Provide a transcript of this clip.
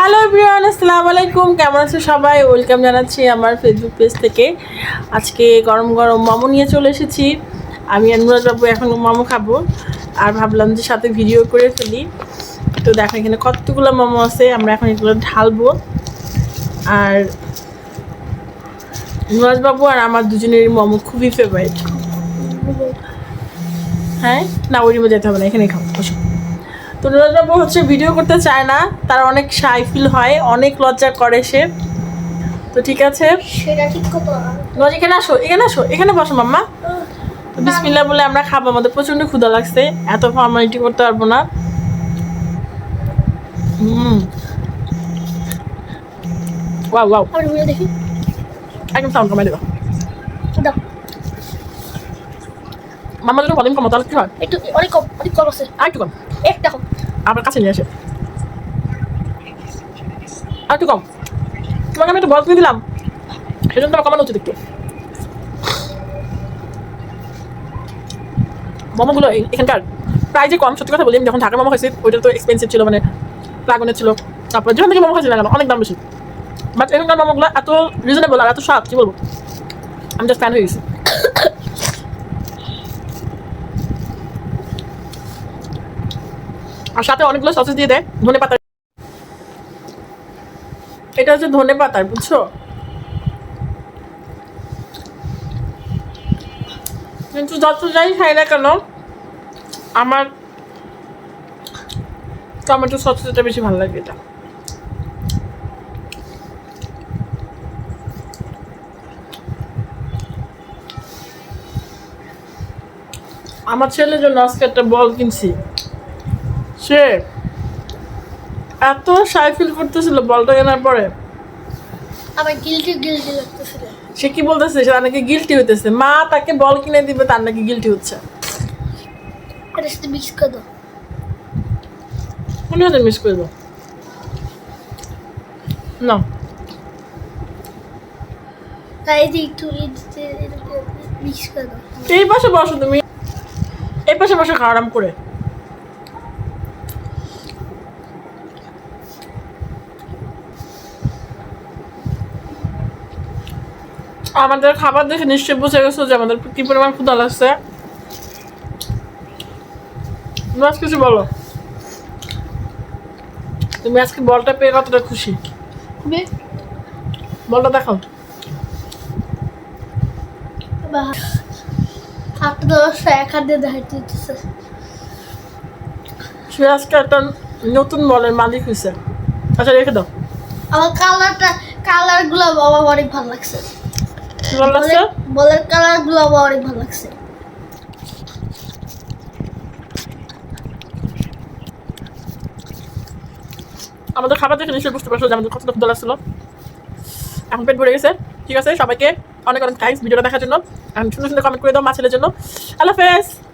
Hello everyone আসসালামু আলাইকুম। কেমন আছো সবাই? ওয়েলকাম জানাচ্ছি আমার ফেসবুক পেজ থেকে। আজকে গরম গরম মোমো নিয়ে চলে এসেছি। আমি আর নুরাজ বাবু, এখন মোমো খাব। আর ভাবলাম যে সাথে ভিডিও করে ফেলি। তো দেখো, এখানে কতগুলো মোমো আছে, আমরা এখন এগুলো ঢালবো। আর নুরাজ বাবু আর আমার দুজনেরই মোমো খুবই ফেভারিট হ্যাঁ? না, ওই যেতে হবে না, এখানেই খাব, বসো। তো নুরাজবাবু হচ্ছে ভিডিও করতে চায় না তার অনেক শাই ফিল হয় অনেক লজ্জা করে সে। তো ঠিক আছে। সেটা ঠিক কথা। নুরাজ এখানে আসো এখানে আসো এখানে বসো মাম্মা। তো বিসমিল্লা বলে আমরা খাব আমাদের প্রচণ্ড ক্ষুধা লাগছে এত ফর্মালিটি করতে পারব না। হুম। Wow wow. আমি দেখি। একদম সাউন্ড কমাই দেবো। দাও। মাম্মা যদি ভলিউম কমো তাহলে কি হয়? একটু অনেক কম অনেক কম আছে। আর একটু কম? একটা কম। আমার কাছে নিয়ে আসে। আর একটু কম। তোমাকে আমি একটু বল দিলাম। সেজন্য তোমার কমানো উচিত একটু। মোমোগুলো এখানকার প্রাইজে কম সত্যি কথা বলি আমি যখন ঢাকার মোমো খাইছি ওইটা তো এক্সপেন্সিভ ছিল মানে প্লাগনের ছিল। তারপর যেখান থেকে মোমো খাইছি না কেন অনেক দাম বেশি। বাট এখানকার মোমোগুলো এত রিজনেবল আর এত স্বাদ কি বলব? আমি জাস্ট ফ্যান হয়ে গেছি। আর সাথে অনেকগুলো সসেস দিয়ে দেয়, ধনে পাতা। এটা হচ্ছে ধনে পাতার, বুঝছ? কিন্তু যত যাই খাই না কেন, আমার টমেটো সসটা বেশি ভালো লাগে এটা। আমার ছেলের জন্য আজকে একটা বল কিনছি। সে এত সাই ফিল করতেছিল বলটা কেনার পরে। আমার গিলটি গিলটি লাগতেছিল। সে কি বলতেছে? সে তার নাকি গিলটি হইতেছে। মা তাকে বল কিনে দিবে তার নাকি গিলটি হচ্ছে। এটা সাথে মিক্স করে দাও মনে হয় না। এই যে একটু মিক্স করে দাও এই পাশে বসো তুমি। এই পাশে বসে আরাম করে। আমাদের খাবার দেখে নিশ্চয়ই বুঝে গেছো যে আমাদের কি পরিমাণ ক্ষুধা লাগছে। কিছু বলো? তুমি আজকে বলটা পেয়ে কতটা খুশি? খুবই। বলটা দেখাও। দিতেছে। সে আজকে একটা নতুন বলের মালিক হয়েছে আচ্ছা রেখে দাও। আমার কালারটা কালারগুলো আমার অনেক ভালো লাগছে। ভালো লাগছে? বলের- কালারগুলো আমার অনেক ভালো লাগছে। আমাদের খাবার দেখে নিশ্চয়ই বুঝতে পারছ যে আমাদের কতটা ক্ষুদা লাগছিল। এখন পেট ভরে গেছে ঠিক আছে? সবাইকে অনেক অনেক থ্যাংকস ভিডিওটা দেখার জন্য। এখন সুন্দর সুন্দর কমেন্ট করে দাও মাছের ছেলের জন্য। আল্লাহ হাফেজ!